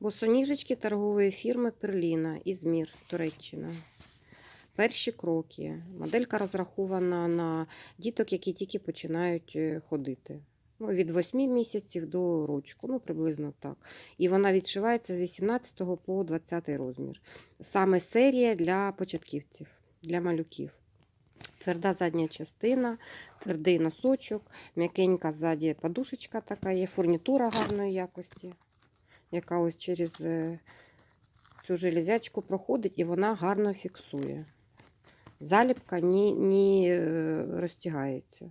Босоніжечки торгової фірми Перліна, Ізмір, Туреччина. Перші кроки. Моделька розрахована на діток, які тільки починають е, ходити. Ну, від 8 місяців до рочку, ну приблизно так. І вона відшивається з 18 по 20 розмір. Саме серія для початківців, для малюків. Тверда задня частина, твердий носочок, м'якенька ззаді подушечка така є, фурнітура гарної якості, яка ось через е, цю железячку проходить і вона гарно фіксує. Заліпка ні, ні е, розтягається.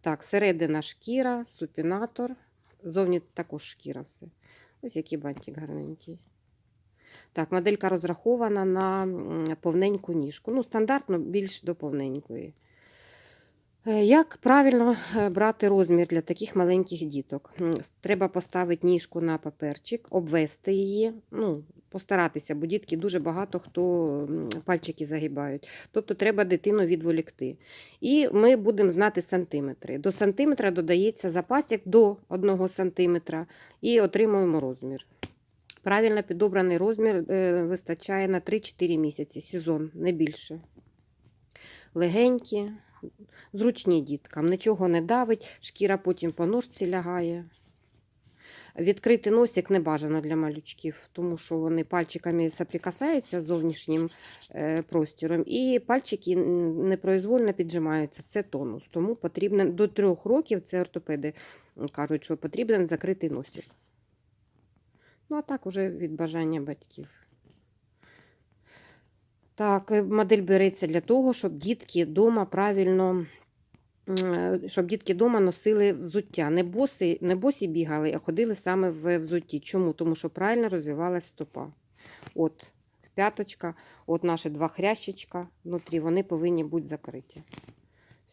Так, середина шкіра, супінатор, зовні також шкіра все. Ось який бантик гарненький. Так, моделька розрахована на повненьку ніжку. Ну, стандартно більш до повненької. Е, Як правильно е, брати розмір для таких маленьких діток? Треба поставити ніжку на паперчик, обвести її, ну, постаратися, бо дітки дуже багато хто пальчики загибають. Тобто треба дитину відволікти. І ми будемо знати сантиметри. До сантиметра додається запасик до 1 сантиметра і отримуємо розмір. Правильно підобраний розмір е, вистачає на 3-4 місяці, сезон, не більше. Легенькі, зручні діткам, нічого не давить, шкіра потім по ножці лягає. Відкритий носик не бажано для малючків, тому що вони пальчиками соприкасаються з зовнішнім е, простіром, і пальчики непроизвольно піджимаються. Це тонус. Тому потрібно до трьох років це ортопеди кажуть, що потрібен закритий носик. Ну, а так уже від бажання батьків. Так, е, модель береться для того, щоб дітки вдома правильно, щоб дітки вдома носили взуття. Не босі, не босі бігали, а ходили саме в взутті. Чому? Тому що правильно розвивалася стопа. От п'яточка, от наші два хрящичка внутрі, вони повинні бути закриті.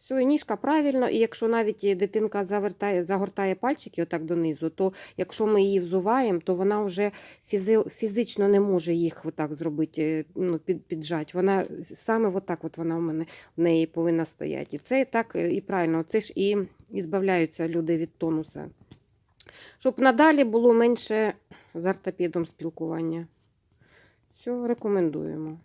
Все, ніжка правильно, і якщо навіть дитинка завертає, загортає пальчики отак донизу, то якщо ми її взуваємо, то вона вже фізи, фізично не може їх отак зробити, е, ну, під, піджати. Вона саме отак от вона в мене в неї повинна стояти. І це так е, і правильно, це ж і, і збавляються люди від тонуса. Щоб надалі було менше з ортопедом спілкування. Все, рекомендуємо.